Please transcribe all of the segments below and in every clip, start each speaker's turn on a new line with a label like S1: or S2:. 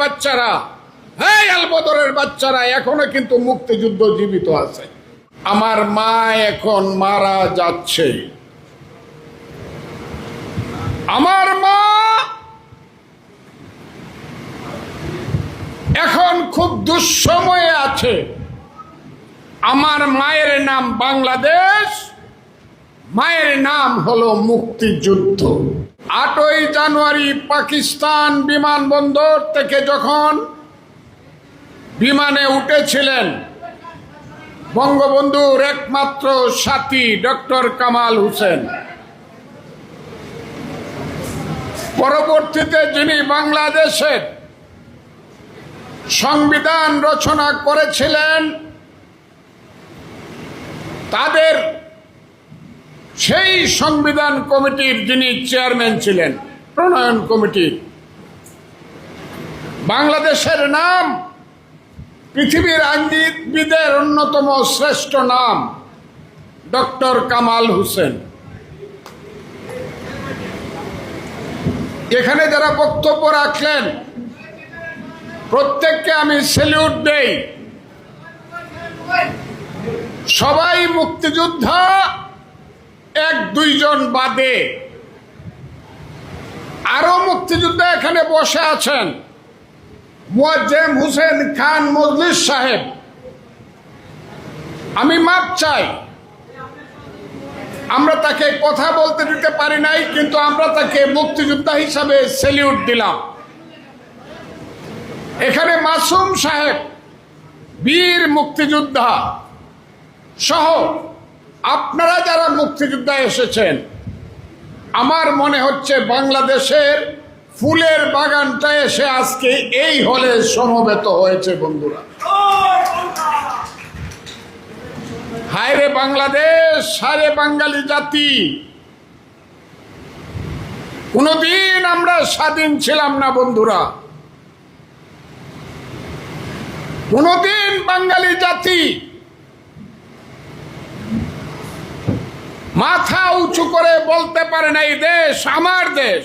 S1: বাচ্চারা। হ্যাঁ আলবদরের বাচ্চারা, এখনও কিন্তু মুক্তিযুদ্ধ জীবিত আছে। আমার মা এখন মারা যাচ্ছে। আমার মা এখন খুব দুঃসময়ে আছে। আমার মায়ের নাম বাংলাদেশ। মায়ের নাম হলো মুক্তিযুদ্ধ। আটই জানুয়ারি পাকিস্তান বিমানবন্দর থেকে যখন বিমানে উঠেছিলেন বঙ্গবন্ধুর একমাত্র সাথী ডক্টর কামাল হোসেন। পরবর্তীতে যিনি বাংলাদেশের সংবিধান রচনা করেছিলেন, তাদের সেই সংবিধান কমিটির যিনি চেয়ারম্যান ছিলেন, প্রণয়ন কমিটির বাংলাদেশের নাম, পৃথিবীর আইনবিদের অন্যতম শ্রেষ্ঠ নাম, ডক্টর কামাল হোসেন। এখানে যারা বক্তব্য রাখলেন, প্রত্যেককে আমি সেলিউট দেই। সবাই মুক্তিযোদ্ধা এক দুইজন বাদে আরও মুক্তিযোদ্ধা এখানে বসে আছেন। মুয়াজ্জেম হুসেন খান মজলিস সাহেব। আমি মাপ চাই। আমরা তাকে কথা বলতে দিতে পারি নাই, কিন্তু আমরা তাকে মুক্তিযোদ্ধা হিসাবে সেলিউট দিলাম। এখানে মাসুম সাহেব, বীর মুক্তিযোদ্ধা সহ আপনারা যারা মুক্তিযোদ্ধা এসেছেন, আমার মনে হচ্ছে বাংলাদেশের ফুলের বাগানটা এসে আজকে এই হলে সমবেত হয়েছে বন্ধুরা। হায়রে বাংলাদেশ, হায়রে বাঙালি জাতি। কোনদিন আমরা স্বাধীন ছিলাম না বন্ধুরা। কোনদিন বাঙালি জাতি মাথা উঁচু করে বলতে পারে না, এই দেশ আমার দেশ।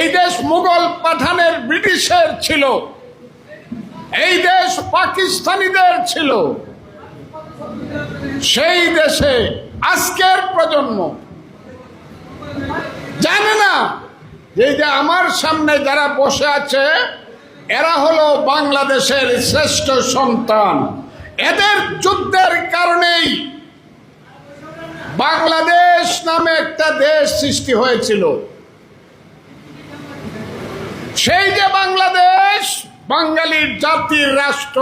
S1: এই দেশ মুঘল পাঠানের ব্রিটিশের ছিল। এই দেশ পাকিস্তানিদের ছিল। সেই দেশে আজকের প্রজন্ম। জানে না যে আমার সামনে যারা বসে আছে, এরা হলো বাংলাদেশের শ্রেষ্ঠ সন্তান। এদের যুদ্ধের কারণেই বাংলাদেশ নামে একটা দেশ সৃষ্টি হয়েছিল। সেই যে বাংলাদেশ, বাঙালির জাতির রাষ্ট্র,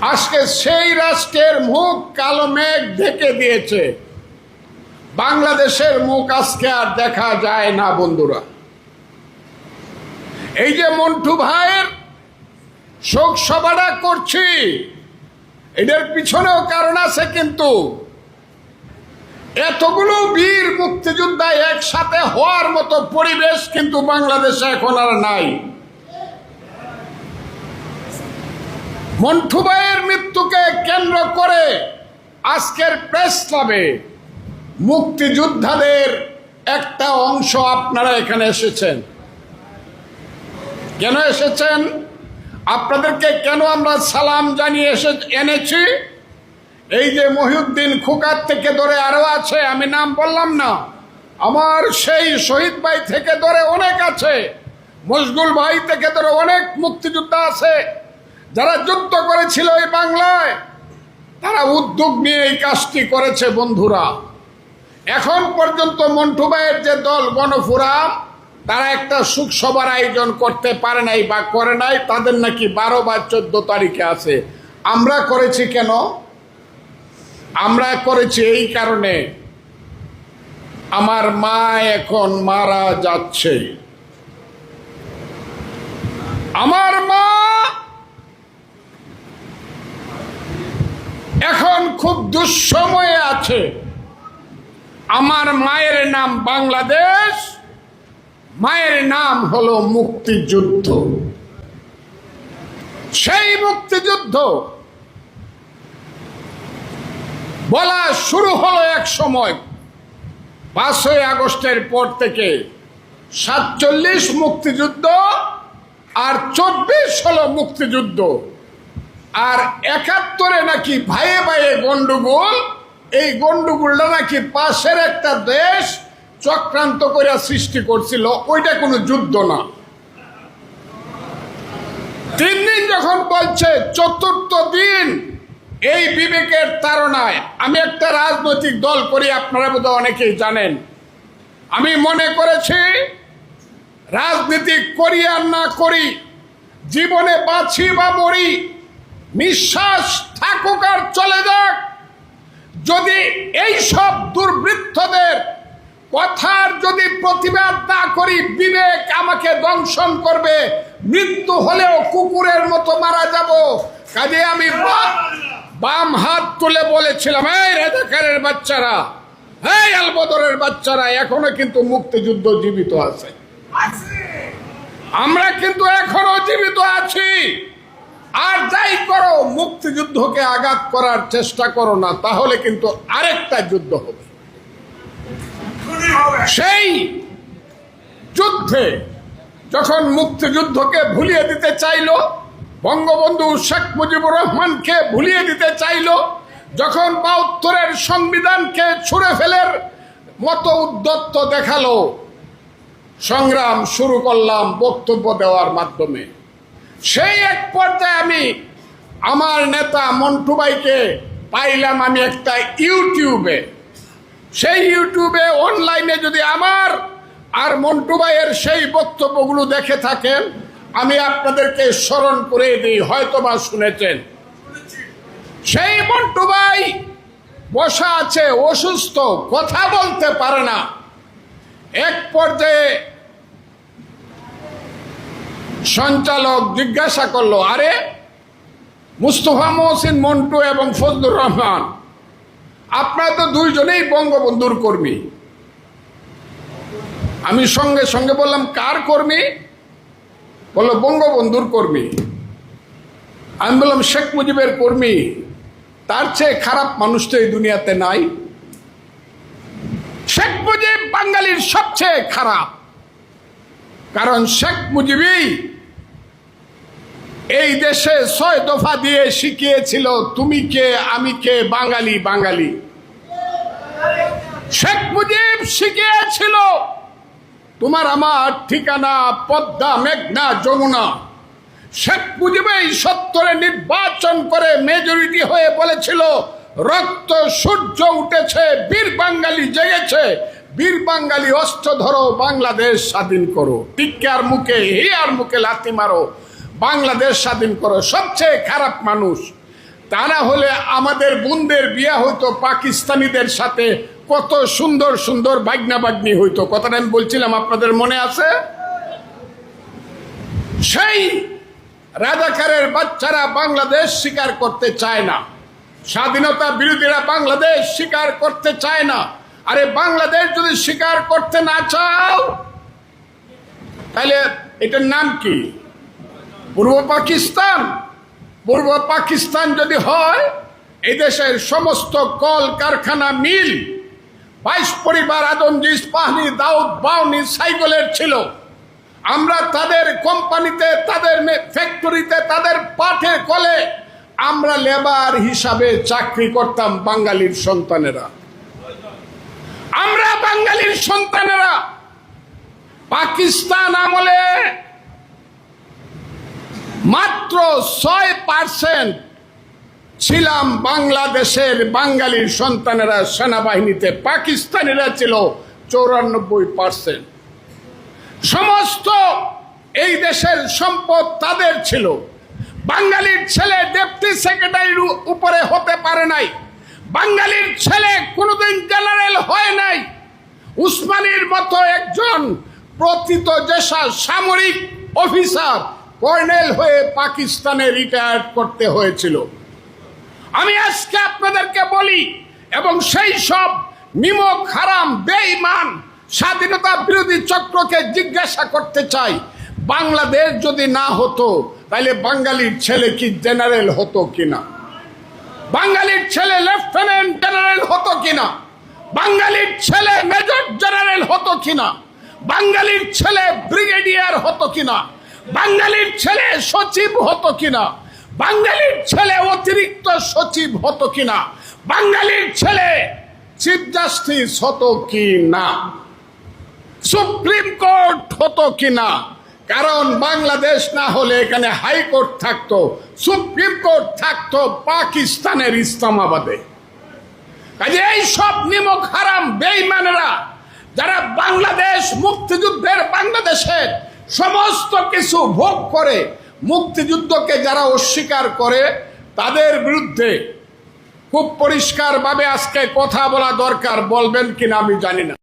S1: আজকে সেই রাষ্ট্রের মুখ কালো মেঘ ঢেকে দিয়েছে। বাংলাদেশের মুখ আজকে আর দেখা যায় না, বন্ধুরা। এই যে মন্টু ভাইয়ের শোক সভাটা করছি। এদের পিছনেও কারণ আছে কিন্তু। এতগুলো বীর মুক্তিযোদ্ধা একসাথে হওয়ার মতো পরিবেশ কিন্তু বাংলাদেশে এখন আর নাই। মন্টু ভাইয়ের মৃত্যুকে কেন্দ্র করে আজকের প্রেস ক্লাবে মুক্তিযোদ্ধাদের একটা অংশ আপনারা এখানে এসেছেন। কেন এসেছেন? আপনাদেরকে কেন আমরা সালাম জানিয়ে এসে এনেছি? এই যে মহিউদ্দিন খুকার থেকে ধরে আরও আছে, আমি নাম বললাম না। আমার সেই শহীদ ভাই থেকে ধরে অনেক আছে। মজগুল ভাই থেকে ধরে অনেক মুক্তিযোদ্ধা আছে। যারা যুদ্ধ করেছিল এই বাংলায়, তারা উদ্যোগ নিয়ে এই কাজটি করেছে বন্ধুরা। এখন পর্যন্ত মন্টু ভাইয়ের যে দল গণফুরাম তারা একটা সুখ সভার আয়োজন করতে পারে নাই বা করে নাই, তাদের নাকি বারো বা চোদ্দ তারিখে আছে। আমরা করেছি কেন? আমরা করেছি এই কারণে। আমার মা এখন মারা যাচ্ছে। আমার মা এখন খুব দুঃসময়ে আছে। আমার মায়ের নাম বাংলাদেশ। মায়ের নাম হলো মুক্তিযুদ্ধ। সেই মুক্তিযুদ্ধ বলা শুরু হলো এক সময়। পাঁচই আগস্টের পর থেকে সাতচল্লিশ মুক্তিযুদ্ধ আর চব্বিশ হলো মুক্তিযুদ্ধ। আর একাত্তরে নাকি ভাইয়ে ভাইয়ে গন্ডগোল এই গন্ডগোলটা নাকি পাশের একটা দেশ চক্রান্ত করে সৃষ্টি করছিল, ওইটা কোনো যুদ্ধ না। তিন দিন যখন বলছে চতুর্থ দিন এই বিবেকের তাড়নায় আমি একটা রাজনৈতিক দল করি, আপনারা বোধহয় অনেকেই জানেন। আমি মনে করেছি, রাজনীতি করি আর না করি, জীবনে বাঁচি বা মরি, নিঃশ্বাস থাকুক আর চলে যাক। যদি এই সব দুর্বৃত্তদের কথার যদি প্রতিবাদ না করি, বিবেক আমাকে দংশন করবে। মৃত্যু হলেও কুকুরের মতো মারা যাব। কাজে আমি বাম হাত তুলে বলেছিলাম, এই রেজাকারের বাচ্চারা, এই আলবদরের বাচ্চারা, এখনও কিন্তু মুক্তিযুদ্ধ জীবিত আছে। আমরা কিন্তু এখনও জীবিত আছি। আর যাই করো, মুক্তিযুদ্ধকে আঘাত করার চেষ্টা করো না, তাহলে কিন্তু আরেকটা যুদ্ধ হবে। সেই যুদ্ধে যখন মুক্তিযুদ্ধকে ভুলিয়ে দিতে চাইলো, বঙ্গবন্ধু শেখ মুজিবুর রহমানকে ভুলিয়ে দিতে চাইলো, যখন বাহাত্তরের সংবিধানকে ছুঁড়ে ফেলের মতো উদ্যত্ত দেখাল, সংগ্রাম শুরু করলাম বক্তব্য দেওয়ার মাধ্যমে। সেই এক পর্যায়ে আমি আমার নেতা মন্টুবাইকে পাইলাম আমি একটা ইউটিউবে। সেই ইউটিউবে, অনলাইনে যদি আমার আর মন্টু ভাইয়ের সেই বক্তব্যগুলো দেখে থাকেন, আমি আপনাদেরকে স্মরণ করে দিই হয়তো বা শুনেছেন। সেই মন্টু ভাই বসা আছে, অসুস্থ, কথা বলতে পারে না। এক পর্যায়ে সঞ্চালক জিজ্ঞাসা করল, আরে, মুস্তফা মহসিন, মন্টু এবং ফজলুর রহমান আপনারা তো দুইজনেই বঙ্গবন্ধুর কর্মী। আমি সঙ্গে সঙ্গে বললাম, কার কর্মী? বলল, বঙ্গবন্ধুর কর্মী। আমি বললাম, শেখ মুজিবের কর্মী? তার চেয়ে খারাপ মানুষ তো এই দুনিয়াতে নাই। শেখ মুজিব বাঙালির সবচেয়ে খারাপ। কারণ শেখ মুজিবই এই দেশে ছয় দফা দিয়ে শিখিয়েছিল, তুমি কে, আমি কে, বাঙালি বাঙালি। শেখ মুজিব শিখিয়েছিল, তোমার আমার ঠিকানা পদ্মা, মেঘনা, যমুনা। শেখ মুজিবই সত্তরে নির্বাচন করে মেজরিটি হয়ে বলেছিল, রক্ত, সূর্য উঠেছে, বীর বাঙালি জেগেছে। বীর বাঙালি অস্ত্র ধরো, বাংলাদেশ স্বাধীন করো। টিক্কার মুখে, হিয়ার মুখে লাথি মারো। বাংলাদেশ স্বাধীন করো, সবচেয়ে খারাপ মানুষ। তারা হলে আমাদের বোনদের বিয়া হইতো, পাকিস্তানিদের সাথে কত সুন্দর সুন্দর বাগনা বাগনি হইতো। কথাটা আমি বলছিলাম, আপনাদের মনে আছে? সেই রাজাকারের বাচ্চারা বাংলাদেশ স্বীকার করতে চায় না। স্বাধীনতা বিরোধীরা বাংলাদেশ স্বীকার করতে চায় না। আরে বাংলাদেশ যদি স্বীকার করতে না চাও, তাহলে এটার নাম কি? পূর্ব পাকিস্তান পূর্ব পাকিস্তান যদি হয়, এই দেশের সমস্ত কল কারখানা মিল, বাইশ পরিবার আদমজি পাহনি দাউদ বাউনি সাইকেলের ছিল। আমরা তাদের কোম্পানিতে, তাদের ফ্যাক্টরিতে, তাদের পাঠে, কলে আমরা লেবার হিসাবে চাকরি করতাম বাঙালির সন্তানেরা। আমরা বাঙালির সন্তানেরা। পাকিস্তান আমলে মাত্র ছয় পার্সেন্ট ছিলাম বাংলাদেশের বাঙালির সন্তানেরা সেনাবাহিনীতে, পাকিস্তানিরা ছিল চৌরানব্বই পার্সেন্ট সমস্ত এই দেশের সম্পদ তাদের ছিল। বাঙালির ছেলে ডেপুটি সেক্রেটারির উপরে হতে পারে নাই। বাঙালির ছেলে কোনোদিন জেনারেল হয় নাই। উসমানীর মতো একজন প্রকৃত যেসা সামরিক অফিসার কর্নেল হয়ে পাকিস্তানে রিটায়ার করতে হয়েছিল। আমি আজকে আপনাদেরকে বলি, এবং সেই সব নিমক হারাম বেঈমান স্বাধীনতা বিরোধী চক্রকে জিজ্ঞাসা করতে চাই, বাংলাদেশ যদি না হতো, তাহলে বাঙালির ছেলে কি জেনারেল হতো কিনা? বাঙালির ছেলে লেফটেন্যান্ট জেনারেল হতো কিনা? বাঙালির ছেলে মেজর জেনারেল হতো কিনা? বাঙালির ছেলে ব্রিগেডিয়ার হতো কিনা? বাঙালির ছেলে সচিব হতো কিনা? বাঙালির ছেলে অতিরিক্ত সচিব হতো কিনা? বাঙালির ছেলে চিফ জাস্টিস হতো কি না সুপ্রিম কোর্ট হতো কিনা? কারণ বাংলাদেশ না হলে এখানে হাইকোর্ট থাকতো, সুপ্রিম কোর্ট থাকতো পাকিস্তানের ইসলামাবাদে। এই সব নিমক হারাম বেইমানেরা যারা বাংলাদেশ মুক্তিযুদ্ধের বাংলাদেশের সমস্ত কিছু ভোগ করে, মুক্তিযুদ্ধকে যারা অস্বীকার করে, তাদের বিরুদ্ধে খুব পরিষ্কারভাবে আজকে কথা বলা দরকার, বলবেন কিনা আমি জানি না।